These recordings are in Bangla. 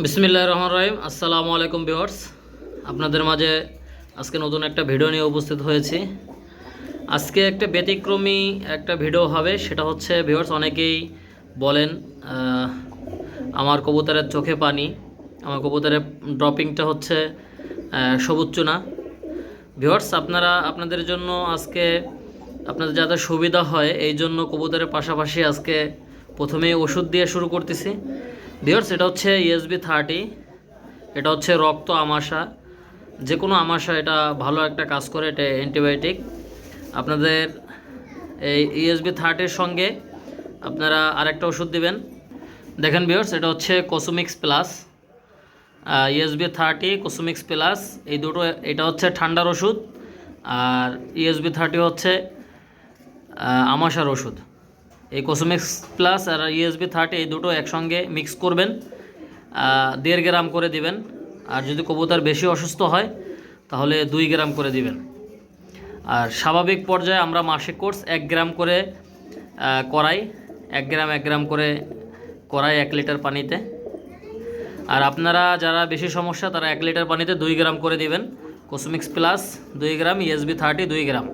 বিসমিল্লাহ রহমান রহিম। আসসালামু আলাইকুম ভিউয়ার্স। আপনাদের মাঝে আজকে নতুন একটা ভিডিও নিয়ে উপস্থিত হয়েছি। আজকে একটা ব্যতিক্রমী একটা ভিডিও হবে, সেটা হচ্ছে ভিউয়ার্স অনেকেই বলেন আমার কবুতরের চোখে পানি, আমার কবুতরের ড্রপিংটা হচ্ছে সবুজ চুনা। ভিউয়ার্স, আপনারা, আপনাদের জন্য আজকে, আপনাদের যাতে সুবিধা হয়, এই জন্য কবুতরের পাশাপাশি আজকে প্রথমেই ওষুধ দিয়ে শুরু করতেছি। ভিউয়ার্স এটা হচ্ছে ইএসবি থার্টি এটা হচ্ছে রক্ত আমাশা। যে কোনো আমাশা, এটা ভালো একটা কাজ করে, এটা অ্যান্টিবায়োটিক আপনাদের এই ইএসবি থার্টির সঙ্গে আপনারা আরেকটা ওষুধ দিবেন। দেখেন ভিউয়ার্স এটা হচ্ছে Cosumix plus ESB thirty Cosumix plus এই দুটো, এটা হচ্ছে ঠান্ডার ওষুধ। আর ইএসবি থার্টি হচ্ছে আমাশার ওষুধ। এই কোসোমিক্স প্লাস আর ইএসবি থার্টি এই দুটো একসঙ্গে মিক্স করবেন দেড় গ্রাম করে দিবেন। আর যদি কবুতর বেশি অসুস্থ হয়, তাহলে দুই গ্রাম করে দিবেন। আর স্বাভাবিক পর্যায়ে আমরা মাসিক কোর্স এক গ্রাম করে করাই। এক গ্রাম এক গ্রাম করে করাই এক লিটার পানিতে। আর আপনারা যারা বেশি সমস্যা, তারা এক লিটার পানিতে দুই গ্রাম করে দিবেন। কোসমিক্স প্লাস দুই গ্রাম ইএসবি থার্টি দুই গ্রাম।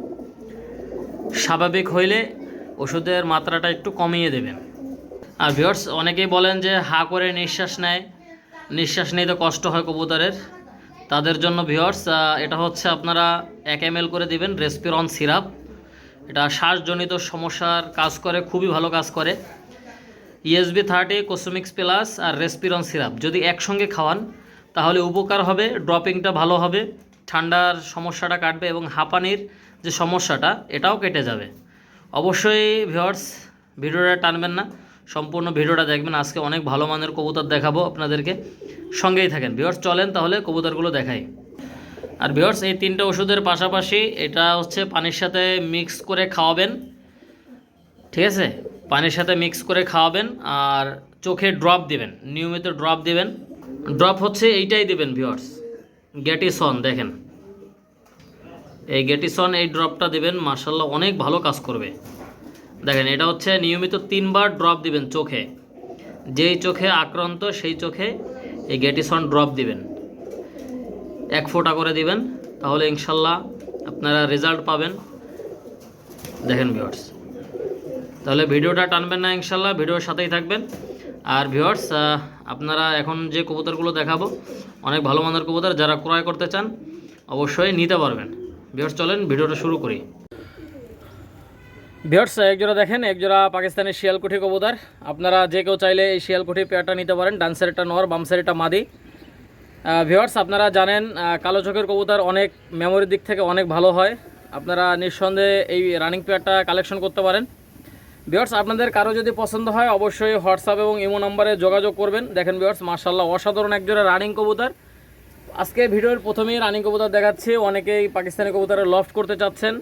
স্বাভাবিক হইলে ওষুধের মাত্রাটা একটু কমিয়ে দেবেন। আর ভিওর্স অনেকেই বলেন যে হা করে নিঃশ্বাস নেয়। নিঃশ্বাস নিতে কষ্ট হয় কবুতরের। তাদের জন্য ভিওর্স এটা হচ্ছে আপনারা এক এম করে দিবেন রেসপিরন সিরাপ এটা শ্বাসজনিত সমস্যার কাজ করে, খুবই ভালো কাজ করে। ইএসবি থার্টি কোসমিক্স প্লাস আর রেসপিরন সিরাপ যদি একসঙ্গে খাওয়ান, তাহলে উপকার হবে ড্রপিংটা ভালো হবে, ঠান্ডার সমস্যাটা কাটবে এবং হাঁপানির যে সমস্যাটা, এটাও কেটে যাবে। অবশ্যই ভিওয়ার্স ভিডিওটা টানবেন না, সম্পূর্ণ ভিডিওটা দেখবেন। আজকে অনেক ভালো মানের কবুতর দেখাবো আপনাদেরকে। সঙ্গেই থাকেন। ভিওয়ার্স চলেন তাহলে কবুতরগুলো দেখাই। আর ভিওয়ার্স এই তিনটে ওষুধের পাশাপাশি এটা হচ্ছে পানির সাথে মিক্স করে খাওয়াবেন। ঠিক আছে? পানির সাথে মিক্স করে খাওয়াবেন আর চোখে ড্রপ দিবেন। নিয়মিত ড্রপ দিবেন। ড্রপ হচ্ছে এইটাই দিবেন ভিওয়ার্স গ্যাটিসন দেখেন। এই গেটিসন এই ড্রপটা দেবেন মার্শাল্লাহ অনেক ভালো কাজ করবে। দেখেন, এটা হচ্ছে নিয়মিত তিনবার ড্রপ দিবেন চোখে। যেই চোখে আক্রান্ত, সেই চোখে এই গেটিসন ড্রপ দিবেন। এক ফোঁটা করে দিবেন, তাহলে ইনশাল্লাহ আপনারা রেজাল্ট পাবেন। দেখেন ভিওয়ার্স তাহলে ভিডিওটা টানবেন না ইনশাল্লাহ ভিডিওর সাথেই থাকবেন। আর ভিওয়ার্স আপনারা এখন যে কবুতরগুলো দেখাবো, অনেক ভালো মানের কবুতর, যারা ক্রয় করতে চান, অবশ্যই নিতে পারবেন। ভিওয়ার্স চলেন, ভিডিওটা শুরু করি। ভিওয়ার্স একজোড়া দেখেন, একজোড়া পাকিস্তানের শিয়ালকুঠি কবুতার। আপনারা যে কেউ চাইলে এই শিয়ালকুঠি পেয়ারটা নিতে পারেন, ডান সাইডটা নর, বাম সাইডটা মাদি। ভিওয়ার্স আপনারা জানেন কালো চোখের কবুতার অনেক মেমোরির দিক থেকে অনেক ভালো হয়। আপনারা নিঃসন্দেহে এই রানিং পেয়ারটা কালেকশন করতে পারেন। ভিওয়ার্স আপনাদের কারও যদি পছন্দ হয়, অবশ্যই হোয়াটসঅ্যাপ এবং ইমো নম্বরে যোগাযোগ করবেন। দেখেন ভিওয়ার্স মার্শাল্লাহ অসাধারণ একজোড়া রানিং কবুতর। আজকে ভিডিওর প্রথমেই রানিং কবুতর দেখাচ্ছি। অনেকেই পাকিস্তানি কবুতরের লফট করতে চাচ্ছেন।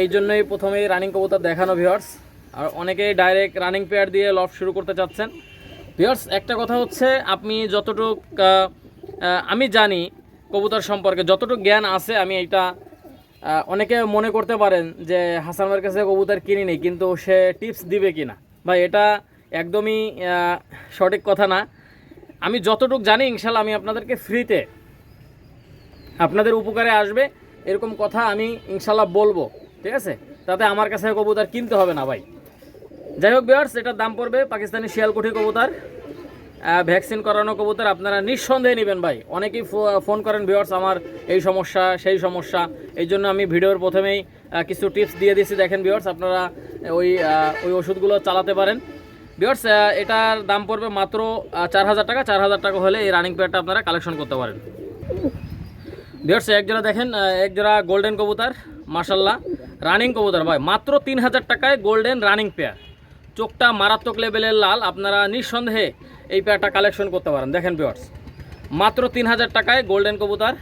এই জন্যই প্রথমেই রানিং কবুতর দেখানো ভিওয়ার্স আর অনেকেই ডাইরেক্ট রানিং পেয়ার দিয়ে লফট শুরু করতে চাচ্ছেন। ভিওয়ার্স একটা কথা হচ্ছে, আপনি যতটুক আমি জানি কবুতর সম্পর্কে, যতটুকু জ্ঞান আছে, আমি এটা অনেকে মনে করতে পারেন যে হাসান ভাইয়ের কাছে কবুতর কিনি নি কিন্তু সে টিপস দিবে কিনা? ভাই, এটা একদমই সঠিক কথা না। আমি যতটুকু জানি, ইনশাল্লাহ আমি আপনাদেরকে ফ্রিতে আপনাদের উপকারে আসবে, এরকম কথা আমি ইনশাল্লাহ বলব, ঠিক আছে? তাতে আমার কাছে কবুতর কিনতে হবে না ভাই। যাই হোক বিয়ার্স এটার দাম পড়বে পাকিস্তানি শিয়ালকুঠি কবুতর। ভ্যাকসিন করানো কবুতর আপনারা নিঃসন্দেহে নেবেন ভাই। অনেকেই ফোন করেন ভিওয়ার্স আমার এই সমস্যা, সেই সমস্যা। এই জন্য আমি ভিডিওর প্রথমেই কিছু টিপস দিয়ে দিয়েছি। দেখেন ভিওয়ার্স আপনারা ওই ওই ওষুধগুলো চালাতে পারেন। ভিওয়ার্স এটার দাম পড়বে মাত্র চার হাজার টাকা। চার হাজার টাকা হলে এই রানিং পেয়ারটা আপনারা কালেকশন করতে পারেন। ভিওর্স এক জোড়া দেখেন আহ, এক জোড়া গোল্ডেন কবুতর মার্শাল্লাহ রানিং কবুতর ভাই মাত্র তিন হাজার টাকায় গোল্ডেন রানিং পেয়ার চোখটা মারাত্মক লেভেলের লাল আপনারা নিঃসন্দেহে এই পেয়ারটা কালেকশন করতে পারেন। দেখেন ভিওর্স মাত্র তিন হাজার টাকায় গোল্ডেন কবুতর।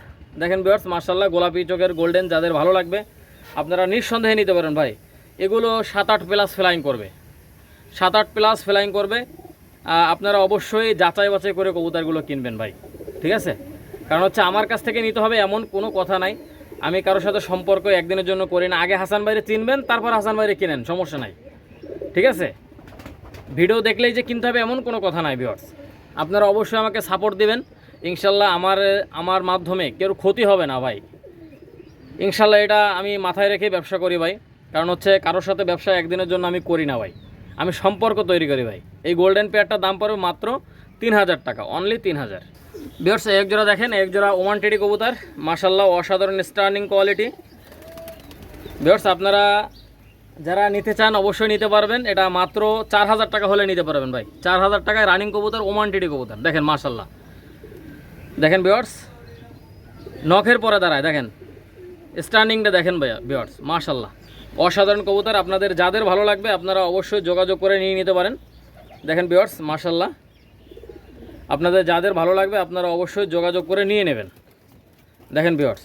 দেখেন ভিওর্স মার্শাল্লাহ গোলাপি চোখের গোল্ডেন যাদের ভালো লাগবে আপনারা নিঃসন্দেহে নিতে পারেন ভাই। এগুলো সাত আট প্লাস ফ্লাইং করবে। সাত আট প্লাস ফ্লাইং করবে। আপনারা অবশ্যই যাচাই বাছাই করে কবুতারগুলো কিনবেন ভাই। ঠিক আছে? কারণ হচ্ছে আমার কাছ থেকে নিতে হবে এমন কোনো কথা নাই। আমি কারোর সাথে সম্পর্ক একদিনের জন্য করি না। আগে হাসান বাইরে চিনবেন, তারপর হাসান ভাইরে কিনেন, সমস্যা নাই। ঠিক আছে? ভিডিও দেখলেই যে কিনতে হবে এমন কোনো কথা নাই ভিওর্স আপনারা অবশ্যই আমাকে সাপোর্ট দিবেন। ইনশাল্লাহ আমার আমার মাধ্যমে কেউ ক্ষতি হবে না ভাই। ইনশাল্লাহ এটা আমি মাথায় রেখে ব্যবসা করি ভাই। কারণ হচ্ছে কারোর সাথে ব্যবসা একদিনের জন্য আমি করি না ভাই। আমি সম্পর্ক তৈরি করি ভাই। এই গোল্ডেন পেয়ারটার দাম পড়বে মাত্র তিন হাজার টাকা অনলি তিন হাজার বিয়ার্স এক জোড়া দেখেন, এক জোড়া ওমান টেডি কবুতর মাসাল্লাহ অসাধারণ স্টার্নিং কোয়ালিটি বিয়ার্স আপনারা যারা নিতে চান অবশ্যই নিতে পারবেন, এটা মাত্র চার হাজার টাকা হলে নিতে পারবেন ভাই। চার হাজার টাকায় রানিং কবুতর ওমান টেডি কবুতর, দেখেন মাসাল্লাহ দেখেন বিয়ার্স নখের পরে দাঁড়ায়, দেখেন। স্টার্নিংটা দেখেন ভাইয়া বিয়ার্স মাশাল্লাহ অসাধারণ কবুতর, আপনাদের যাদের ভালো লাগবে আপনারা অবশ্যই যোগাযোগ করে নিয়ে নিতে পারেন। দেখেন বিয়ার্স মাশাল্লাহ আপনাদের যাদের ভালো লাগবে আপনারা অবশ্যই যোগাযোগ করে নিয়ে নেবেন। দেখেন বিয়ার্স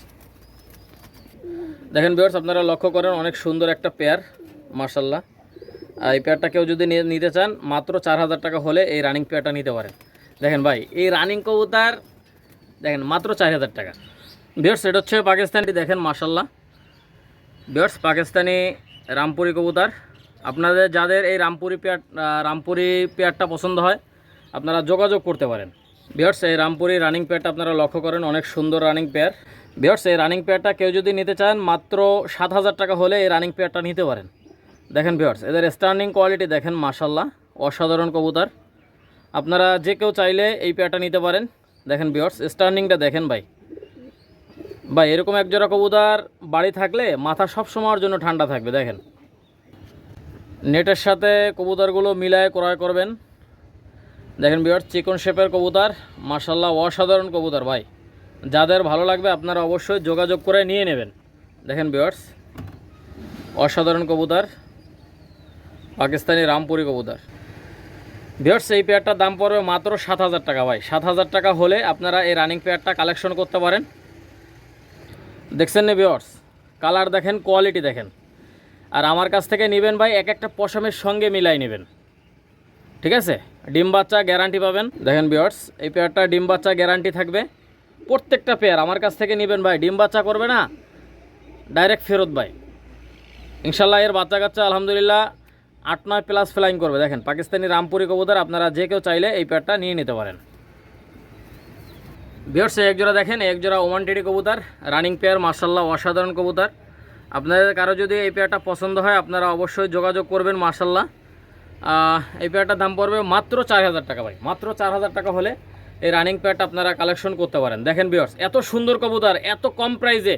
দেখেন বিয়ার্স আপনারা লক্ষ্য করেন অনেক সুন্দর একটা পেয়ার মাশাল্লাহ আর এই পেয়ারটা কেউ যদি নিতে চান, মাত্র চার হাজার টাকা হলে এই রানিং পেয়ারটা নিতে পারেন। দেখেন ভাই, এই রানিং কবুতর, দেখেন, মাত্র চার হাজার টাকা। বিয়ার্স এটা হচ্ছে পাকিস্তানটি দেখেন মাশাল্লাহ বিয়ার্স পাকিস্তানি রামপুরি কবুতর। আপনাদের যাদের এই রামপুরি পেয়ার রামপুরি পেয়ারটা পছন্দ হয়, আপনারা যোগাযোগ করতে পারেন। বিয়ার্স এই রামপুরি রানিং পেয়ারটা আপনারা লক্ষ্য করেন, অনেক সুন্দর রানিং পেয়ার। বিয়ার্স এই রানিং পেয়ারটা কেউ যদি নিতে চান, মাত্র সাত হাজার টাকা হলে এই রানিং পেয়ারটা নিতে পারেন। দেখেন বিয়ার্স এদের স্টার্নিং কোয়ালিটি দেখেন মাশাল্লাহ অসাধারণ কবুতর। আপনারা যে কেউ চাইলে এই পেয়ারটা নিতে পারেন। দেখেন বিয়ার্স স্টার্নিংটা দেখেন ভাই। ভাই, এরকম এক জোড়া কবুতর বাড়ি থাকলে মাথা সব সময়ের জন্য ঠান্ডা থাকবে, দেখেন। নেটের সাথে কবুতরগুলো মিলায় ক্রয় করবেন। দেখেন বিয়ার্স চিকন শেপের কবুতর মাশাল্লাহ অসাধারণ কবুতর ভাই। যাদের ভালো লাগবে আপনারা অবশ্যই যোগাযোগ করে নিয়ে নেবেন। দেখেন বিয়ার্স অসাধারণ কবুতর, পাকিস্তানি রামপুরি কবুতর। বিয়ার্স এই পেয়ারটার দাম পড়বে মাত্র সাত হাজার টাকা ভাই। সাত হাজার টাকা হলে আপনারা এই রানিং পেয়ারটা কালেকশন করতে পারেন। দেখছেন না বিয়ার্স কালার দেখেন কোয়ালিটি দেখেন। আর আমার কাছ থেকে নেবেন ভাই, এক একটা পশমের সঙ্গে মিলাই নেবেন। ঠিক আছে? ডিম বাচ্চা গ্যারান্টি পাবেন। দেখেন বিয়ার্স এই পেয়ারটা ডিম বাচ্চা গ্যারান্টি থাকবে। প্রত্যেকটা পেয়ার আমার কাছ থেকে নেবেন ভাই। ডিম বাচ্চা করবে না? ডাইরেক্ট ফেরত ভাই। ইনশাল্লাহ এর বাচ্চা কাচ্চা, আলহামদুলিল্লাহ, আট, নয় প্লাস ফ্লাইং করবে। দেখেন, পাকিস্তানি রামপুরি কবুতর, আপনারা যে কেউ চাইলে এই পেয়ারটা নিয়ে নিতে পারেন। বিয়ার্স এক জোড়া দেখেন এক জোড়া ওমান টেডি কবুতর রানিং পেয়ার মার্শাল্লাহ অসাধারণ কবুতর। আপনাদের কারও যদি এই পেয়ারটা পছন্দ হয়, আপনারা অবশ্যই যোগাযোগ করবেন মার্শাল্লাহ এই পেয়ারটার দাম পড়বে মাত্র চার হাজার টাকা ভাই, মাত্র চার হাজার টাকা হলে এই রানিং পেয়ারটা আপনারা কালেকশন করতে পারেন। দেখেন বিয়ার্স এত সুন্দর কবুতর, এত কম প্রাইসে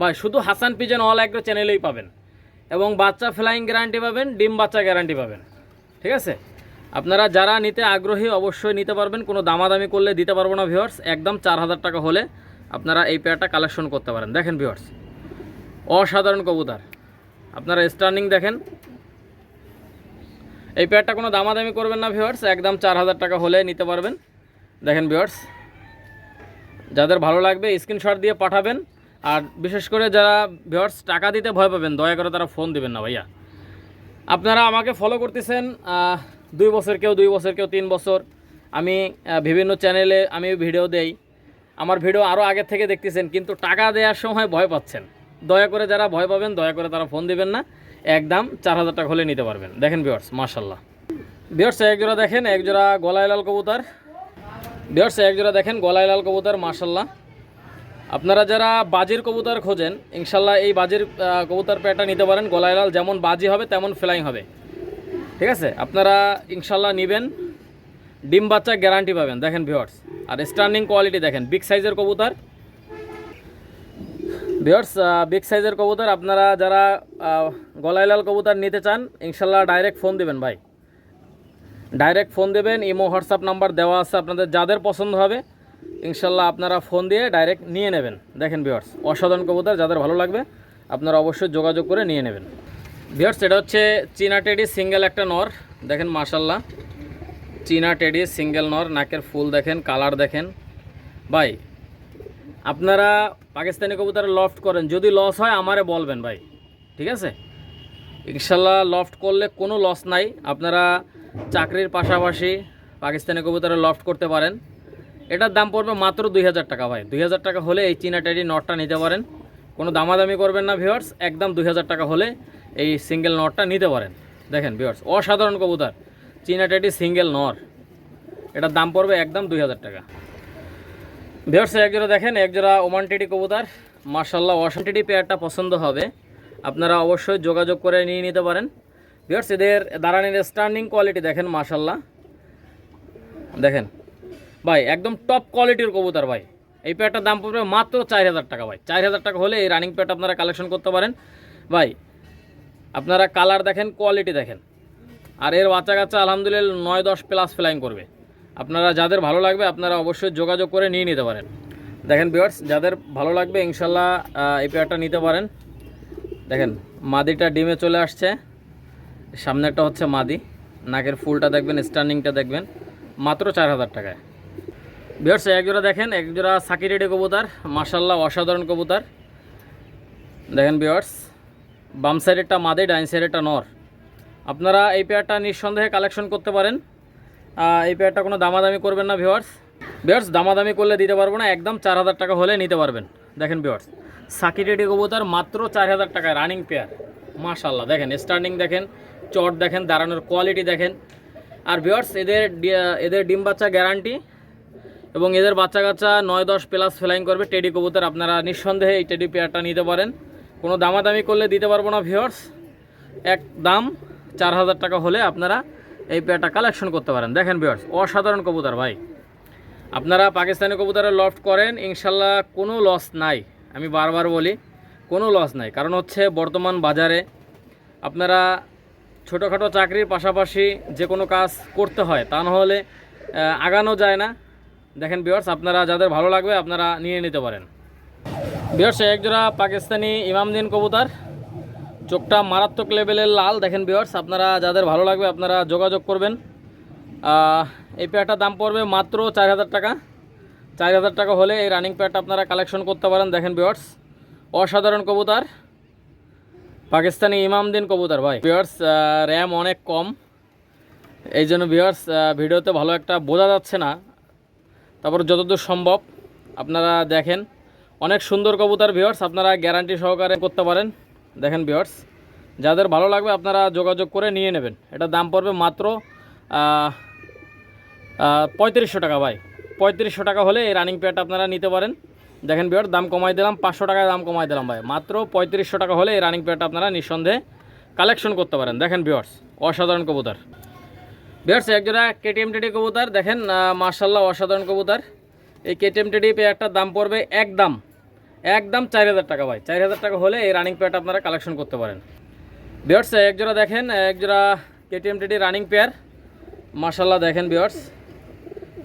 ভাই, শুধু হাসান পিজন অল অ্যাগ্রো চ্যানেলেই পাবেন। এবং বাচ্চা ফ্লাইং গ্যারান্টি পাবেন, ডিম বাচ্চা গ্যারান্টি পাবেন। ঠিক আছে? আপনারা যারা নিতে আগ্রহী অবশ্যই নিতে পারবেন, কোনো দামাদামি করলে দিতে পারব না ভিওর্স একদম চার হাজার টাকা হলে আপনারা এই পেয়ারটা কালেকশন করতে পারেন। দেখেন ভিওর্স অসাধারণ কবুতর। আপনারা স্টার্নিং দেখেন। এই পেয়ারটা কোনো দামাদামি করবেন না ভিওর্স একদম চার হাজার টাকা হলে নিতে পারবেন। দেখেন ভিওর্স যাদের ভালো লাগবে স্ক্রিনশট দিয়ে পাঠাবেন। আর বিশেষ করে যারা ভিওর্স টাকা দিতে ভয় পাবেন, দয়া করে তারা ফোন দিবেন না ভাইয়া। আপনারা আমাকে ফলো করতেছেন দুই বছর কেউ, দুই বছর কেউ, তিন বছর। আমি বিভিন্ন চ্যানেলে আমি ভিডিও দেই। আমার ভিডিও আরও আগে থেকে দেখতেছেন, কিন্তু টাকা দেওয়ার সময় ভয় পাচ্ছেন। দয়া করে যারা ভয় পাবেন, দয়া করে তারা ফোন দিবেন না। একদম চার হাজার টাকা হলে নিতে পারবেন। দেখেন বিয়ার্স মার্শাল্লাহ বিয়ার্স এক জোড়া দেখেন, এক জোড়া গলায় লাল কবুতর। বিয়ার্স এক জোড়া দেখেন, গলায় লাল কবুতর মার্শাল্লাহ আপনারা যারা বাজির কবুতর খোঁজেন, ইনশাল্লাহ এই বাজির কবুতর পেয়ারটা নিতে পারেন। গলায় লাল যেমন বাজি হবে, তেমন ফ্লাইং হবে। ঠিক আছে? আপনারা ইনশাল্লাহ নেবেন। ডিম বাচ্চা গ্যারান্টি পাবেন। দেখেন ভিওয়ার্স আর স্টার্নিং কোয়ালিটি দেখেন। বিগ সাইজের কবুতর। ভিওয়ার্স বিগ সাইজের কবুতর, আপনারা যারা গলায় লাল কবুতর নিতে চান, ইনশাল্লাহ ডাইরেক্ট ফোন দেবেন ভাই। ডাইরেক্ট ফোন দেবেন, ইমো, হোয়াটসঅ্যাপ নাম্বার দেওয়া আছে আপনাদের। যাদের পছন্দ হবে ইনশাল্লাহ আপনারা ফোন দিয়ে ডাইরেক্ট নিয়ে নেবেন। দেখেন বিয়ার্স অসাধারণ কবুতর, যাদের ভালো লাগবে, আপনারা অবশ্যই যোগাযোগ করে নিয়ে নেবেন। বিয়ার্স এটা হচ্ছে চীনা টেডি সিঙ্গেল একটা নর, দেখেন মাশাল্লাহ। চীনা টেডি সিঙ্গেল নর, নাকের ফুল দেখেন, কালার দেখেন। ভাই, আপনারা পাকিস্তানি কবুতর লফট করেন, যদি লস হয় আমারে বলবেন ভাই, ঠিক আছে? ইনশাল্লাহ লফট করলে কোনো লস নাই, আপনারা চাকরির পাশাপাশি পাকিস্তানি কবুতরে লফট করতে পারেন। এটার দাম পড়বে মাত্র দুই হাজার টাকা ভাই। দুই হাজার টাকা হলে এই চীনা টেডি নটটা নিতে পারেন। কোনো দামাদামি করবেন না ভিওয়ার্স একদম দুই হাজার টাকা হলে এই সিঙ্গেল নটটা নিতে পারেন। দেখেন ভিওয়ার্স অসাধারণ কবুতর। চীনা টেডি সিঙ্গেল নর। এটার দাম পড়বে একদম দুই হাজার টাকা। ভিওর্স একজোড়া দেখেন একজোড়া ওমান টিডি কবুতর। মার্শাল্লাহ ওয়াশন টিডি পেয়ারটা পছন্দ হবে। আপনারা অবশ্যই যোগাযোগ করে নিয়ে নিতে পারেন। ভিওর্স এদের দাঁড়ানির স্ট্যান্ডিং কোয়ালিটি দেখেন মার্শাল্লাহ দেখেন ভাই, একদম টপ কোয়ালিটির কবুতর ভাই। এই পেয়ারটার দাম পড়বে মাত্র চার হাজার টাকা ভাই। চার হাজার টাকা হলে এই রানিং পেয়ারটা আপনারা কালেকশন করতে পারেন। ভাই, আপনারা কালার দেখেন কোয়ালিটি দেখেন। আর এর বাচ্চা কাচ্চা আলহামদুলিল্লাহ নয় দশ প্লাস ফ্লাইং করবে। আপনারা যাদের ভালো লাগবে, আপনারা অবশ্যই যোগাযোগ করে নিয়ে নিতে পারেন। দেখেন বিয়ার্স যাদের ভালো লাগবে, ইনশাল্লাহ এই পেয়ারটা নিতে পারেন। দেখেন, মাদিটা ডিমে চলে আসছে। সামনেরটা হচ্ছে মাদি। নাকের ফুলটা দেখবেন স্টার্নিংটা দেখবেন। মাত্র চার হাজার টাকায়। বিয়ার্স একজোড়া দেখেন একজোড়া সাকি রেডি কবুতার মাসাল্লাহ অসাধারণ কবুতার। দেখেন বিয়ার্স বাম সাইডেরটা মাদে, ডাইন সাইডেরটা নর। আপনারা এই পেয়ারটা নিঃসন্দেহে কালেকশন করতে পারেন। এই পেয়ারটা কোনো দামাদামি করবেন না ভিওয়ার্স ভিওয়ার্স দামাদামি করলে দিতে পারব না, একদম চার হাজার টাকা হলে নিতে পারবেন। দেখেন ভিওয়ার্স সাকি রেডি কবুতার মাত্র চার হাজার টাকায় রানিং পেয়ার মাশাল্লাহ দেখেন স্টার্নিং দেখেন, চট দেখেন, দাঁড়ানোর কোয়ালিটি দেখেন। আর ভিওয়ার্স এদের এদের ডিম বাচ্চা গ্যারান্টি এবং এদের বাচ্চা কাচ্চা নয় দশ প্লাস ফ্লাইং করবে টেডি কবুতর আপনারা নিঃসন্দেহে এই টেডি পেয়ারটা নিতে পারেন। কোনো দামাদামি করলে দিতে পারব না ভিওর্স এক দাম চার হাজার টাকা হলে আপনারা এই পেয়ারটা কালেকশন করতে পারেন। দেখেন ভিওর্স অসাধারণ কবুতর ভাই। আপনারা পাকিস্তানি কবুতরের লফট করেন, ইনশাল্লাহ কোনো লস নাই। আমি বারবার বলি, কোনো লস নাই। কারণ হচ্ছে বর্তমান বাজারে আপনারা ছোটোখাটো চাকরির পাশাপাশি যে কোনো কাজ করতে হয়, তা নাহলে আগানো যায় না। দেখেন বিয়ার্স আপনারা যাদের ভালো লাগবে, আপনারা নিয়ে নিতে পারেন। বিয়ার্স একজোড়া পাকিস্তানি ইমামদিন কবুতার। চোখটা মারাত্মক লেভেলের লাল। দেখেন বিয়ার্স আপনারা যাদের ভালো লাগবে, আপনারা যোগাযোগ করবেন। এই পেয়ারটার দাম পড়বে মাত্র চার হাজার টাকা। চার হাজার টাকা হলে এই রানিং পেয়ারটা আপনারা কালেকশন করতে পারেন, দেখেন বিয়ার্স অসাধারণ কবুতার। পাকিস্তানি ইমামদিন কবুতর, ভাই। বিয়ার্স র্যাম অনেক কম। এই জন্য বিয়ার্স ভিডিওতে ভালো একটা বোঝা যাচ্ছে না। তারপর যতদূর সম্ভব আপনারা দেখেন। অনেক সুন্দর কবুতর ভিওর্স আপনারা গ্যারান্টি সহকারে করতে পারেন। দেখেন ভিওর্স যাদের ভালো লাগবে আপনারা যোগাযোগ করে নিয়ে নেবেন। এটা দাম পড়বে মাত্র পঁয়ত্রিশশো টাকা ভাই। পঁয়ত্রিশশো টাকা হলে এই রানিং পেয়ারটা আপনারা নিতে পারেন। দেখেন বিয়ার দাম কমাই দিলাম, পাঁচশো টাকায় দাম কমাই দিলাম ভাই। মাত্র পঁয়ত্রিশশো টাকা হলে এই রানিং পেয়ারটা আপনারা নিঃসন্দেহে কালেকশন করতে পারেন। দেখেন বিয়ার্স অসাধারণ কবুতর। বিয়ার্স একজোড়া কেটিএম টেডি কবুতর, দেখেন মার্শাল্লাহ অসাধারণ কবুতর। এই কেটিএম টেডি পেয়ারটার দাম পড়বে একদম একদম চার হাজার টাকা ভাই। চার হাজার টাকা হলে এই রানিং পেয়ারটা আপনারা কালেকশন করতে পারেন। বিয়ার্স একজোড়া দেখেন একজোড়া কেটিএম টেডি রানিং পেয়ার মার্শাল্লাহ দেখেন বিয়ার্স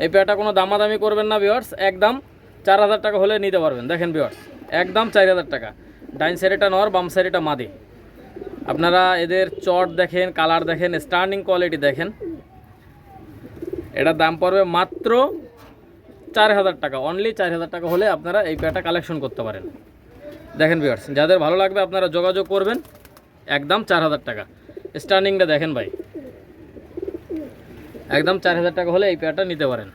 এই পেয়ারটা কোনো দামাদামি করবেন না বিয়ার্স একদম চার হাজার টাকা হলে নিতে পারবেন। দেখেন বিয়ার্স একদম চার হাজার টাকা। ডাইন সাইডেটা নর, বাম সাইডেটা মাদি। আপনারা এদের চট দেখেন কালার দেখেন স্টার্নিং কোয়ালিটি দেখেন। এটার দাম পড়বে মাত্র চার হাজার টাকা অনলি চার হাজার টাকা হলে আপনারা এই পেয়ারটা কালেকশন করতে পারেন। দেখেন বিয়ার্স যাদের ভালো লাগবে আপনারা যোগাযোগ করবেন, একদম চার হাজার টাকা। স্টার্নিংটা দেখেন ভাই। একদম চার হাজার টাকা হলে এই পেয়ারটা নিতে পারেন।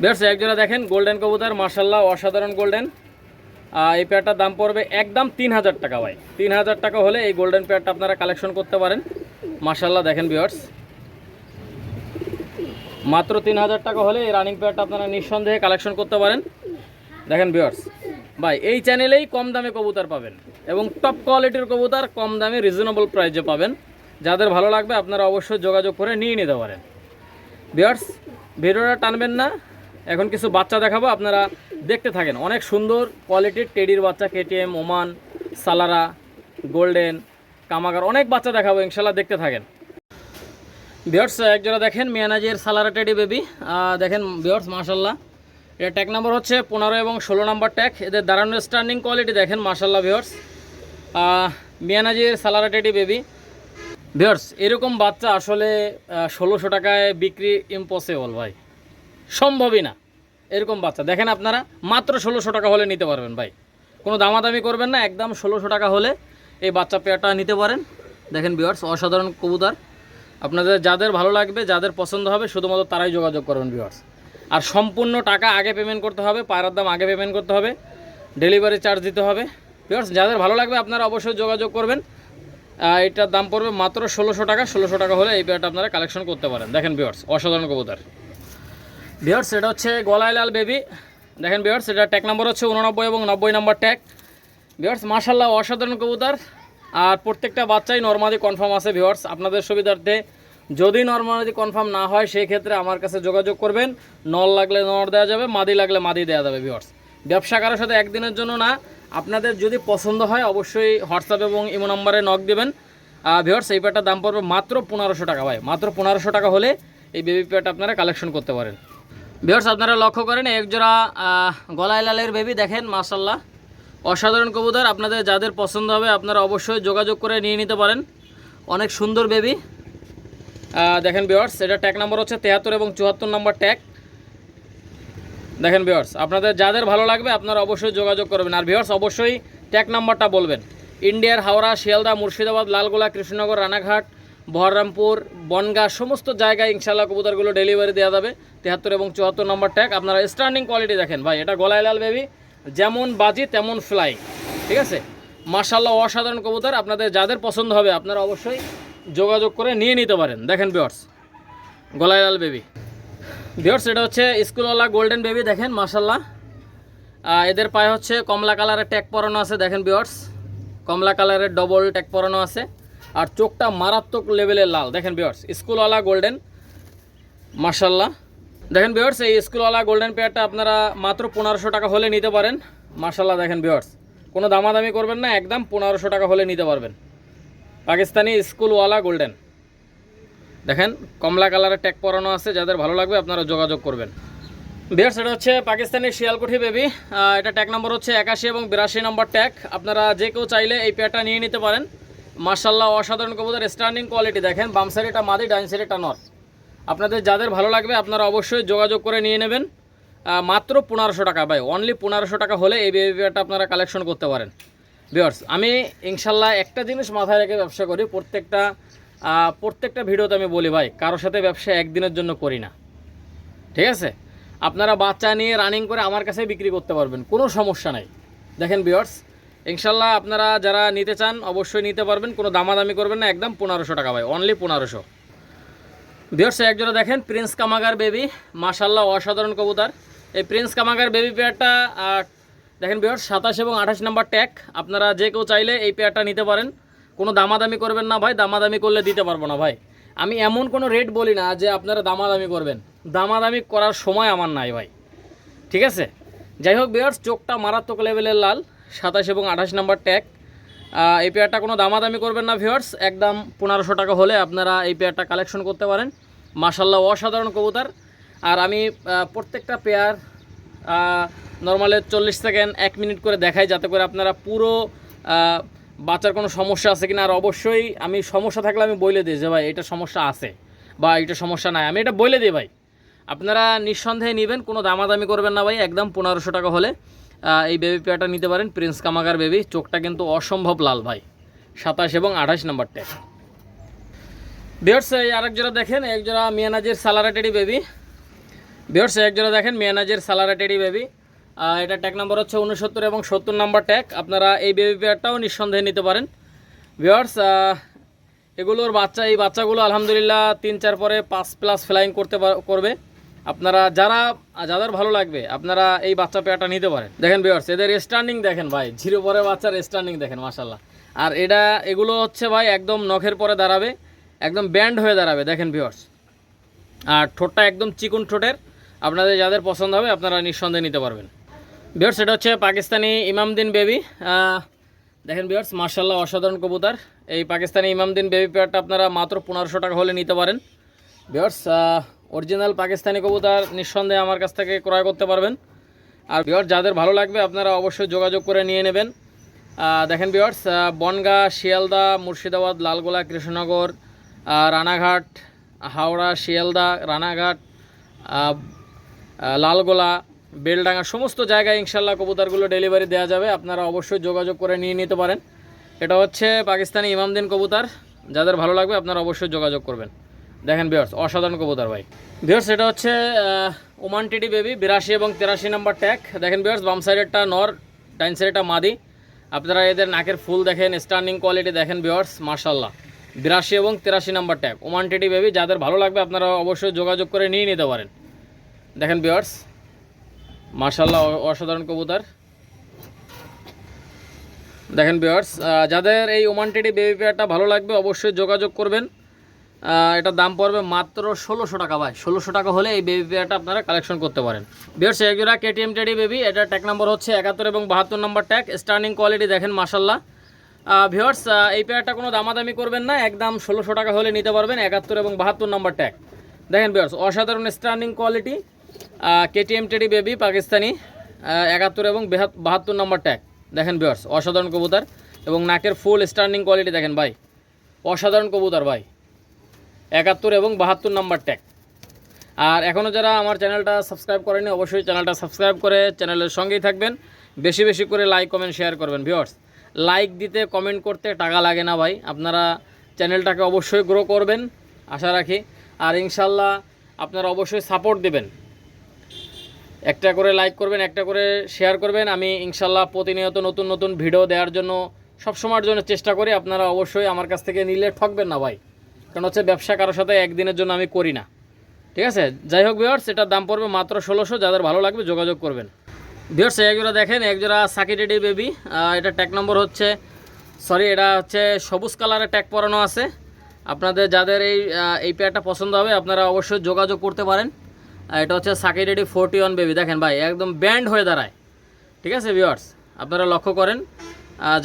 বিয়ার্স একজোড়া দেখেন গোল্ডেন কবুতর মার্শাল্লাহ অসাধারণ গোল্ডেন এই পেয়ারটার দাম পড়বে একদম তিন হাজার টাকা ভাই। তিন হাজার টাকা হলে এই গোল্ডেন পেয়ারটা আপনারা কালেকশন করতে পারেন। মার্শাল্লাহ দেখেন বিয়ার্স মাত্র তিন হাজার টাকা হলে এই রানিং পেয়ারটা আপনারা নিঃসন্দেহে কালেকশন করতে পারেন। দেখেন বিয়ার্স ভাই, এই চ্যানেলেই কম দামে কবুতর পাবেন এবং টপ কোয়ালিটির কবুতর কম দামে রিজনেবল প্রাইসে পাবেন। যাদের ভালো লাগবে আপনারা অবশ্যই যোগাযোগ করে নিয়ে নিতে পারেন। বিয়ার্স ভিডিওটা টানবেন না, এখন কিছু বাচ্চা দেখাবো, আপনারা দেখতে থাকেন। অনেক সুন্দর কোয়ালিটির টেডির বাচ্চা কেটিএম ওমান সালারা গোল্ডেন কামাগার অনেক বাচ্চা দেখাবো ইনশাল্লাহ দেখতে থাকেন। বিয়ার্স একজোড়া দেখেন মিয়ানাজির সালারা টেডি বেবি দেখেন বিয়ার্স মার্শাল্লাহ এর ট্যাগ নাম্বার হচ্ছে পনেরো এবং ষোলো নাম্বার ট্যাগ এদের দাঁড়ানোর স্ট্যান্ডিং কোয়ালিটি দেখেন মার্শাল্লাহ ভিওর্স মিয়ানাজির সালারা টেডি বেবি ভিওর্স এরকম বাচ্চা আসলে ষোলোশো টাকায় বিক্রি ইম্পসিবল ভাই। সম্ভবই না। এরকম বাচ্চা। দেখেন আপনারা, মাত্র ষোলোশো টাকা হলে নিতে পারবেন, ভাই। কোনো দামাদামি করবেন না, একদম ষোলোশো টাকা হলে এই বাচ্চা পেয়ারটা নিতে পারেন। দেখেন বিয়ার্স অসাধারণ কবুতর। আপনাদের যাদের ভালো লাগবে, যাদের পছন্দ হবে, শুধুমাত্র তারাই যোগাযোগ করবেন বিয়ার্স আর সম্পূর্ণ টাকা আগে পেমেন্ট করতে হবে পায়রার দাম আগে পেমেন্ট করতে হবে ডেলিভারি চার্জ দিতে হবে। বিয়ার্স যাদের ভালো লাগবে, আপনারা অবশ্যই যোগাযোগ করবেন। এটার দাম পড়বে মাত্র ষোলোশো টাকা ষোলোশো টাকা হলে এই পেয়ারটা আপনারা কালেকশন করতে পারেন। দেখেন বিয়ার্স অসাধারণ কবুতর। বিয়ার্স এটা হচ্ছে গলায় লাল বেবি দেখেন বিয়ার্স এটা ট্যাগ নাম্বার হচ্ছে উননব্বই এবং নব্বই নাম্বার ট্যাগ বিয়ার্স মার্শাল্লাহ অসাধারণ কবুতর। আর প্রত্যেকটা বাচ্চাই নর্মালি কনফার্ম আছে ভিওয়ার্স আপনাদের সুবিধার্থে যদি নর্মালি কনফার্ম না হয় সেই ক্ষেত্রে আমার কাছে যোগাযোগ করবেন। নল লাগলে নর দেওয়া যাবে, মাদি লাগলে মাদি দেওয়া যাবে ভিওয়ার্স ব্যবসা কারোর সাথে একদিনের জন্য না। আপনাদের যদি পছন্দ হয়, অবশ্যই হোয়াটসঅ্যাপ এবং ইমো নম্বরে নক দেবেন। ভিওয়ার্স এই পেয়ারটার দাম পড়বে মাত্র পনেরোশো টাকা ভাই। মাত্র পনেরোশো টাকা হলে এই বেবি পেয়ারটা আপনারা কালেকশন করতে পারেন। ভিওয়ার্স আপনারা লক্ষ্য করেন, একজোড়া গলায় লালের বেবি দেখেন মাসাল্লাহ অসাধারণ কবুতর, আপনাদের যাদের পছন্দ হবে আপনারা অবশ্যই যোগাযোগ করে নিয়ে নিতে পারেন। অনেক সুন্দর বেবি দেখেন বিয়ার্স এটা ট্যাগ নাম্বার হচ্ছে তেহাত্তর এবং চুয়াত্তর নম্বর ট্যাগ দেখেন বিয়ার্স আপনাদের যাদের ভালো লাগবে আপনারা অবশ্যই যোগাযোগ করবেন। আর বিয়ার্স অবশ্যই ট্যাগ নাম্বারটা বলবেন। ইন্ডিয়ার হাওড়া, শিয়ালদা, মুর্শিদাবাদ, লালগোলা, কৃষ্ণনগর, রানাঘাট, বহরমপুর, বনগা, সমস্ত জায়গায় ইনশাল্লাহ কবুতরগুলো ডেলিভারি দেওয়া যাবে। তেহাত্তর এবং চুয়াত্তর নম্বর ট্যাগ আপনারা স্ট্যান্ডিং কোয়ালিটি দেখেন। ভাই, এটা গলায় লাল বেবি যেমন বাজি, তেমন ফ্লাই ঠিক আছে? মার্শাল্লাহ অসাধারণ কবুতর। আপনাদের যাদের পছন্দ হবে, আপনারা অবশ্যই যোগাযোগ করে নিয়ে নিতে পারেন। দেখেন বিয়ার্স গলায় লাল বেবি বিয়ার্স এটা হচ্ছে স্কুলওয়ালা গোল্ডেন বেবি দেখেন মার্শাল্লাহ এদের পায়ে হচ্ছে কমলা কালারের ট্যাগ পরানো আছে, দেখেন বিয়ার্স কমলা কালারের ডবল ট্যাগ পরানো আছে। আর চোখটা মারাত্মক লেভেলের লাল, দেখেন বিয়ার্স স্কুলওয়ালা গোল্ডেন মার্শাল্লাহ দেখেন বিয়ার্স এই স্কুলওয়ালা গোল্ডেন পেয়ারটা আপনারা মাত্র পনেরোশো টাকা হলে নিতে পারেন। মার্শাল্লাহ দেখেন বিয়ার্স কোনো দামাদামি করবেন না, একদম পনেরোশো টাকা হলে নিতে পারবেন। পাকিস্তানি স্কুলওয়ালা গোল্ডেন দেখেন, কমলা কালারের ট্যাগ পরানো আছে, যাদের ভালো লাগবে আপনারা যোগাযোগ করবেন। বিয়ার্স এটা হচ্ছে পাকিস্তানি শিয়ালকুঠি বেবি এটা ট্যাগ নম্বর হচ্ছে একাশি এবং বিরাশি নম্বর ট্যাগ আপনারা যে কেউ চাইলে এই পেয়ারটা নিয়ে নিতে পারেন। মার্শাল্লাহ অসাধারণ কবুতর স্ট্যান্ডিং কোয়ালিটি দেখেন, বাম সাইডেটা মাদি ডাইন সাইডেটা নর। আপনাদের যাদের ভালো লাগবে, আপনারা অবশ্যই যোগাযোগ করে নিয়ে নেবেন। মাত্র পনেরোশো টাকা, ভাই অনলি পনেরোশো টাকা হলে এই বেবি পেয়ারটা আপনারা কালেকশন করতে পারেন। বিয়ার্স আমি ইনশাল্লাহ একটা জিনিস মাথায় রেখে ব্যবসা করি, প্রত্যেকটা প্রত্যেকটা ভিডিওতে আমি বলি, ভাই, কারোর সাথে ব্যবসা একদিনের জন্য করি না। ঠিক আছে? আপনারা বাচ্চা নিয়ে রানিং করে আমার কাছে বিক্রি করতে পারবেন, কোনো সমস্যা নাই। দেখেন বিয়ার্স ইনশাল্লাহ আপনারা যারা নিতে চান, অবশ্যই নিতে পারবেন, কোনো দামাদামি করবেন না, একদম পনেরোশো টাকা, ভাই অনলি পনেরোশো। বিয়ার্স একজোড়া দেখেন প্রিন্স কামাগার বেবি মাশাল্লাহ অসাধারণ কবুতার। এই প্রিন্স কামাগার বেবি পেয়ারটা দেখেন বিয়ার্স সাতাশ এবং আঠাশ নাম্বার ট্যাগ আপনারা যে কেউ চাইলে এই পেয়ারটা নিতে পারেন। কোনো দামাদামি করবেন না ভাই, দামাদামি করলে দিতে পারব না ভাই। আমি এমন কোনো রেট বলি না যে আপনারা দামাদামি করবেন। দামাদামি করার সময় আমার নাই ভাই। ঠিক আছে? যাই হোক বিয়ার্স চোখটা মারাত্মক লেভেলের লাল, সাতাশ এবং আঠাশ নাম্বার ট্যাগ এই পেয়ারটা কোনো দামাদামি করবেন না ভিউয়ার্স একদম পনেরোশো টাকা হলে আপনারা এই পেয়ারটা কালেকশন করতে পারেন। মাসাল্লাহ অসাধারণ কবুতর। আর আমি প্রত্যেকটা পেয়ার নর্মালে চল্লিশ সেকেন্ড এক মিনিট করে দেখাই, যাতে করে আপনারা পুরো বাচ্চার কোনো সমস্যা আছে কিনা। আর অবশ্যই আমি সমস্যা থাকলে আমি বলে দিই যে, ভাই, এটা সমস্যা আছে বা এটা সমস্যা নাই। আমি এটা বলে দিই, ভাই। আপনারা নিঃসন্দেহে নেবেন, কোনো দামাদামি করবেন না, ভাই। একদম পনেরোশো টাকা হলে। এই বেবি পেয়ারটা নিতে পারেন। প্রিন্স কামাগার বেবি চোখটা কিন্তু অসম্ভব লাল ভাই। সাতাশ এবং আঠাশ নাম্বার ট্যাগ বিয়ার্স এই আরেক জোড়া দেখেন, এক জোড়া মিয়ানাজের সালারাটেডি বেবি বিয়ার্স এক জোড়া দেখেন মিয়ানাজের সালারাটেডি বেবি এটা ট্যাগ নাম্বার হচ্ছে উনসত্তর এবং সত্তর নাম্বার ট্যাগ আপনারা এই বেবি পেয়ারটাও নিঃসন্দেহে নিতে পারেন। বিয়ার্স এগুলোর বাচ্চা, এই বাচ্চাগুলো আলহামদুলিল্লাহ তিন, চার পরে পাঁচ প্লাস ফ্লাইং করতে করবে। আপনারা যারা, যাদের ভালো লাগবে, আপনারা এই বাচ্চা পেয়ারটা নিতে পারেন। দেখেন বিয়ার্স এদের স্ট্যান্ডিং দেখেন ভাই জিরো পরে বাচ্চার স্ট্যান্ডিং দেখেন মাসাল্লাহ আর এটা, এগুলো হচ্ছে ভাই একদম নখের পরে দাঁড়াবে, একদম ব্যান্ড হয়ে দাঁড়াবে, দেখেন বিয়ার্স আর ঠোঁটটা একদম চিকুন ঠোঁটের, আপনাদের যাদের পছন্দ হবে, আপনারা নিঃসন্দেহে নিতে পারবেন। বিয়ার্স এটা হচ্ছে পাকিস্তানি ইমামদিন বেবি দেখেন বিয়ার্স মার্শাল্লাহ অসাধারণ কবুতার। এই পাকিস্তানি ইমামদিন বেবি পেয়ারটা আপনারা মাত্র পনেরোশো টাকা হলে নিতে পারেন। বিয়ার্স অরিজিনাল পাকিস্তানি কবুতর নিঃসন্দেহে আমার কাছ থেকে ক্রয় করতে পারবেন। আর বিয়ার্স যাদের ভালো লাগবে, আপনারা অবশ্যই যোগাযোগ করে নিয়ে নেবেন। দেখেন বিয়ার্স বনগা, শিয়ালদা, মুর্শিদাবাদ, লালগোলা, কৃষ্ণনগর রানাঘাট, হাওড়া, শিয়ালদা, রানাঘাট লালগোলা, বেলডাঙ্গা, সমস্ত জায়গায় ইনশাল্লাহ কবুতরগুলো ডেলিভারি দেওয়া যাবে। আপনারা অবশ্যই যোগাযোগ করে নিয়ে নিতে পারেন। এটা হচ্ছে পাকিস্তানি ইমামদিন কবুতর। যাদের ভালো লাগবে, আপনারা অবশ্যই যোগাযোগ করবেন। দেখেন বিয়ার্স অসাধারণ কবুতর ভাই। বিয়ার্স এটা হচ্ছে ওমান টিডি বেবি, বিরাশি এবং তেরাশি নাম্বার ট্যাগ দেখেন বিয়ার্স বাম সাইডেরটা নর, ডাইন সাইডেরটা মাদি। আপনারা এদের নাকের ফুল দেখেন স্টার্নিং কোয়ালিটি দেখেন বিয়ার্স মার্শাল্লাহ বিরাশি এবং তেরাশি number tag Oman teddy baby, যাদের ভালো লাগবে আপনারা অবশ্যই যোগাযোগ করে নিয়ে নিতে পারেন। দেখেন বিয়ার্স মার্শাল্লাহ অসাধারণ কবুতর। দেখেন বিয়ার্স যাদের এই ওমান টেডি বেবি পেয়ারটা ভালো লাগবে, অবশ্যই যোগাযোগ করবেন। এটার দাম পড়বে মাত্র ষোলোশো টাকা ভাই। ষোলোশো টাকা হলে এই বেবি পেয়ারটা আপনারা কালেকশন করতে পারেন। বিয়ার্স একজোড়া কেটিএম টেডি বেবি এটা ট্যাগ নাম্বার হচ্ছে একাত্তর এবং বাহাত্তর নম্বর ট্যাগ স্টার্নিং কোয়ালিটি দেখেন মাসাল্লাহ ভিওর্স এই পেয়ারটা কোনো দামাদামি করবেন না, একদম ষোলোশো টাকা হলে নিতে পারবেন একাত্তর এবং বাহাত্তর নম্বর ট্যাগ দেখেন ভিওর্স অসাধারণ stunning quality KTM teddy baby Pakistani একাত্তর এবং বেহাত- বাহাত্তর নম্বর ট্যাগ দেখেন ভিওর্স অসাধারণ কবুতর এবং নাকের ফুল স্টার্নিং কোয়ালিটি দেখেন ভাই। অসাধারণ কবুতর ভাই। একাত্তর এবং বাহাত্তর নাম্বার ট্যাগ। আর এখনও যারা আমার চ্যানেলটা সাবস্ক্রাইব করেনি, অবশ্যই চ্যানেলটা সাবস্ক্রাইব করে চ্যানেলের সঙ্গেই থাকবেন। বেশি বেশি করে লাইক, কমেন্ট, শেয়ার করবেন ভিওর্স লাইক দিতে, কমেন্ট করতে টাকা লাগে না ভাই। আপনারা চ্যানেলটাকে অবশ্যই গ্রো করবেন, আশা রাখি। আর ইনশাল্লাহ আপনারা অবশ্যই সাপোর্ট দেবেন। একটা করে লাইক করবেন, একটা করে শেয়ার করবেন। আমি ইনশাল্লাহ প্রতিনিয়ত নতুন নতুন ভিডিও দেওয়ার জন্য সবসময়ের জন্য চেষ্টা করি। আপনারা অবশ্যই আমার কাছ থেকে নিলে ঠকবেন না ভাই। কারণ হচ্ছে ব্যবসা কারোর সাথে একদিনের জন্য আমি করি না। ঠিক আছে? যাই হোক ভিওর্স এটার দাম পড়বে মাত্র ষোলোশো, যাদের ভালো লাগবে যোগাযোগ করবেন। ভিওর্স একজোড়া দেখেন একজোড়া সাকিটেডি বেবি এটা ট্যাগ নম্বর হচ্ছে সরি এটা হচ্ছে সবুজ কালারের ট্যাগ পরানো আছে। আপনাদের যাদের এই এই পেয়ারটা পছন্দ হবে, আপনারা অবশ্যই যোগাযোগ করতে পারেন। এটা হচ্ছে সাকিটেডি ফোরটি ওয়ান বেবি দেখেন ভাই, একদম ব্যান্ড হয়ে দাঁড়ায়। ঠিক আছে ভিওয়ার্স আপনারা লক্ষ্য করেন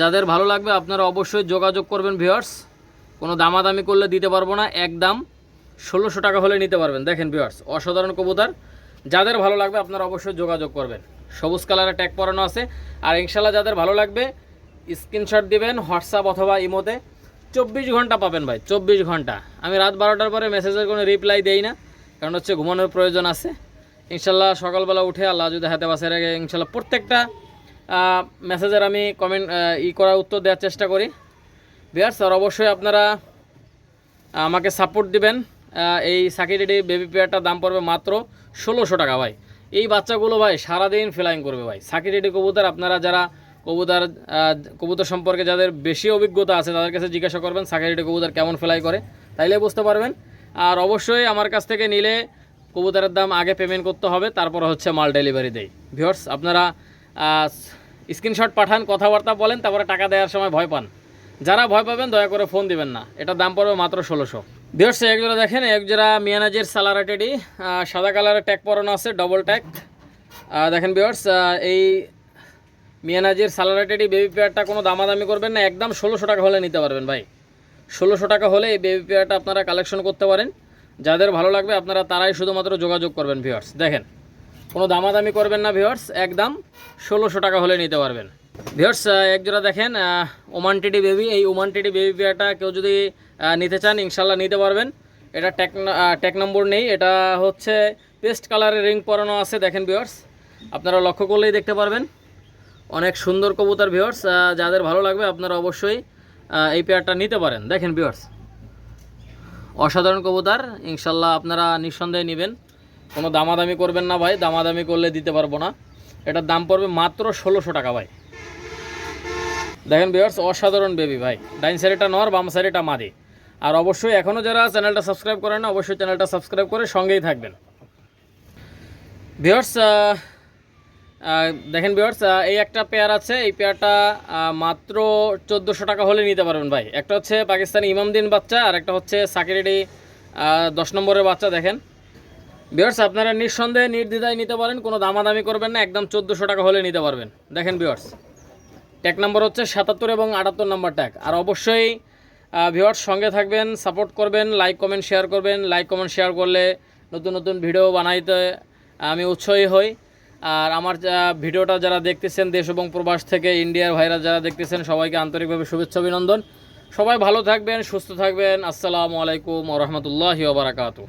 যাদের ভালো লাগবে, আপনারা অবশ্যই যোগাযোগ করবেন ভিওয়ার্স কোনো দামাদামি করলে দিতে পারব না একদম ষোলোশো টাকা হলে নিতে পারবেন। দেখেন ভিওয়ার্স অসাধারণ কবুতর। যাদের ভালো লাগবে আপনারা অবশ্যই যোগাযোগ করবেন। সবুজ কালারে ট্যাগ পরানো আছে। আর ইনশাল্লাহ যাদের ভালো লাগবে স্ক্রিনশট দিবেন, হোয়াটসঅ্যাপ অথবা ইমোতে। চব্বিশ ঘণ্টা পাবেন ভাই, চব্বিশ ঘণ্টা। আমি রাত বারোটার পরে মেসেজের কোনো রিপ্লাই দেই না, কারণ হচ্ছে ঘুমানোর প্রয়োজন আছে। ইনশাল্লাহ সকালবেলা উঠে আল্লাহ যদি হাতে বাসের আগে ইনশাল্লাহ প্রত্যেকটা মেসেজের আমি কমেন্ট ই করার উত্তর দেওয়ার চেষ্টা করি। বিয়ার স্যার অবশ্যই আপনারা আমাকে সাপোর্ট দিবেন। এই সাকিরেডি বেবি পেয়ারটার দাম পড়বে মাত্র ষোলোশো টাকা ভাই। এই বাচ্চাগুলো ভাই সারাদিন ফ্লাইং করবে ভাই। সাকিরেডি কবুতর, আপনারা যারা কবুতর কবুতর সম্পর্কে যাদের বেশি অভিজ্ঞতা আছে, তাদের কাছে জিজ্ঞাসা করবেন সাকিরেডি কবুতর কেমন ফ্লাই করে, তাইলে বুঝতে পারবেন। আর অবশ্যই আমার কাছ থেকে নিলে কবুতরের দাম আগে পেমেন্ট করতে হবে, তারপর হচ্ছে মাল ডেলিভারি দেয়। ভিওর্স আপনারা স্ক্রিনশট পাঠান, কথাবার্তা বলেন, তারপরে টাকা দেওয়ার সময় ভয় পান। যারা ভয় পাবেন, দয়া করে ফোন দিবেন না। এটার দাম পড়বে মাত্র ষোলোশো। বিয়ার্স একজোড়া দেখেন একজোড়া মিয়ানাজের সালারাটেডি সাদা কালারের ট্যাগ পরানো আছে ডবল ট্যাগ দেখেন বিয়ার্স এই মিয়ানাজির সালারাটেডি বেবি পেয়ারটা কোনো দামাদামি করবেন না, একদম ষোলোশো টাকা হলে নিতে পারবেন ভাই। ষোলোশো টাকা হলে এই বেবি পেয়ারটা আপনারা কালেকশন করতে পারেন। যাদের ভালো লাগবে, আপনারা তারাই শুধুমাত্র যোগাযোগ করবেন ভিওয়ার্স দেখেন, কোনো দামাদামি করবেন না ভিওয়ার্স একদম ষোলোশো টাকা হলে নিতে পারবেন। ভিওয়ার্স একজোড়া দেখেন ওমান টিডি বেবি এই ওমান টিডি বেবি পেয়ারটা কেউ যদি নিতে চান, ইনশাল্লাহ নিতে পারবেন। এটা ট্যাক ট্যাক নম্বর নেই। এটা হচ্ছে পেস্ট কালারের রিং পরানো আছে, দেখেন ভিওয়ার্স আপনারা লক্ষ্য করলেই দেখতে পারবেন। অনেক সুন্দর কবুতর ভিওয়ার্স যাদের ভালো লাগবে, আপনারা অবশ্যই এই পেয়ারটা নিতে পারেন। দেখেন ভিওয়ার্স অসাধারণ কবুতর। ইনশাল্লাহ আপনারা নিঃসন্দেহে নেবেন। কোনো দামাদামি করবেন না ভাই। দামাদামি করলে দিতে পারব না। এটার দাম পড়বে মাত্র ষোলোশো টাকা ভাই। দেখেন ভিওয়ার্স অসাধারণ বেবি ভাই। ডাইন সাইডটা নর, বাম সাইডটা মাদি। আর অবশ্যই এখনও যারা চ্যানেলটা সাবস্ক্রাইব করেন না, অবশ্যই চ্যানেলটা সাবস্ক্রাইব করে সঙ্গেই থাকবেন। ভিওয়ার্স দেখেন ভিওয়ার্স এই একটা পেয়ার আছে, এই পেয়ারটা মাত্র চোদ্দোশো টাকা হলে নিতে পারবেন ভাই। একটা হচ্ছে পাকিস্তানি ইমামদিন বাচ্চা, আর একটা হচ্ছে সাকিরেডি দশ নম্বরের বাচ্চা, দেখেন। ভিওয়ার্স আপনারা নিঃসন্দেহে নির্দ্বিধায় নিতে পারেন, কোনো দামাদামি করবেন না, একদম চোদ্দোশো টাকা হলে নিতে পারবেন। দেখেন ভিওয়ার্স ট্যাগ নম্বর হচ্ছে সাতাত্তর এবং আটাত্তর নম্বর ট্যাগ আর অবশ্যই ভিওয়ার্স সঙ্গে থাকবেন সাপোর্ট করবেন লাইক কমেন্ট শেয়ার করবেন। লাইক কমেন্ট শেয়ার করলে নতুন নতুন ভিডিও বানাইতে আমি উৎসাহী হই। আর আমার ভিডিওটা যারা দেখতেছেন দেশ এবং প্রবাস থেকে, ইন্ডিয়ার ভাইরা যারা দেখতেছেন, সবাইকে আন্তরিকভাবে শুভেচ্ছা, অভিনন্দন। সবাই ভালো থাকবেন, সুস্থ থাকবেন। আসসালামু আলাইকুম ওরহমতুল্লাহি ওবরাকাতু